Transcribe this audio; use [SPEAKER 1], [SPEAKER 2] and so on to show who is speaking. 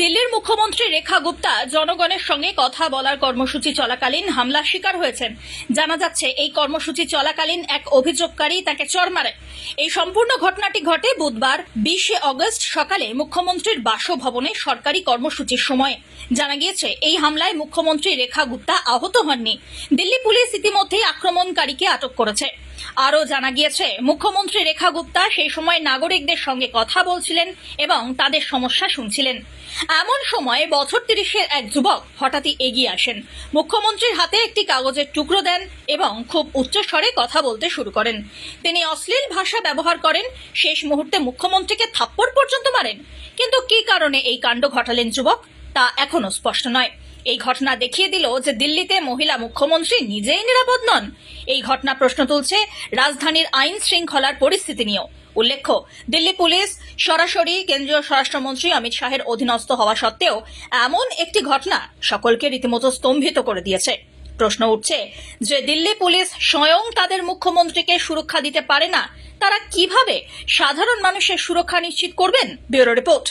[SPEAKER 1] দিল্লির মুখ্যমন্ত্রী রেখা গুপ্তা জনগণের সঙ্গে কথা বলার কর্মসূচি চলাকালীন হামলার শিকার হয়েছেন। জানা যাচ্ছে, এই কর্মসূচি চলাকালীন এক অভিযোগকারী তাকে চড় মারে। এই সম্পূর্ণ ঘটনাটি ঘটে বুধবার, বিশে অগস্ট সকালে মুখ্যমন্ত্রীর বাসভবনে সরকারি কর্মসূচির সময়। জানা গিয়েছে, এই হামলায় মুখ্যমন্ত্রী রেখা গুপ্তা আহত হননি। দিল্লি পুলিশ ইতিমধ্যেই আক্রমণকারীকে আটক করেছে। আরও জানা গিয়েছে, মুখ্যমন্ত্রী রেখা গুপ্তা সেই সময় নাগরিকদের সঙ্গে কথা বলছিলেন এবং তাদের সমস্যা শুনছিলেন। এমন সময় বছর তিরিশের এক যুবক হঠাৎই এগিয়ে আসেন। মুখ্যমন্ত্রীর হাতে একটি কাগজের টুকরো দেন এবং খুব উচ্চস্বরে কথা বলতে শুরু করেন। তিনি অশ্লীল ভাষা ব্যবহার করেন, শেষ মুহূর্তে মুখ্যমন্ত্রীকে থাপ্পড় পর্যন্ত মারেন। কিন্তু কি কারণে এই কাণ্ড ঘটালেন যুবক, তা এখনও স্পষ্ট নয়। এই ঘটনা দেখিয়ে দিল যে দিল্লিতে মহিলা মুখ্যমন্ত্রী নিজেই নিরাপদ নন। এই ঘটনা প্রশ্ন তুলছে রাজধানীর আইন শৃঙ্খলার পরিস্থিতি নিয়েও। উল্লেখ্য, দিল্লি পুলিশ, সরাসরি কেন্দ্রীয় স্বরাষ্ট্রমন্ত্রী অমিত শাহের অধীনস্থ হওয়া সত্ত্বেও এমন একটি ঘটনা সকলকে রীতিমতো স্তম্ভিত করে দিয়েছে। প্রশ্ন উঠছে যে দিল্লি পুলিশ স্বয়ং তাদের মুখ্যমন্ত্রীকে সুরক্ষা দিতে পারে না, তারা কীভাবে সাধারণ মানুষের সুরক্ষা নিশ্চিত করবেন? Bureau report.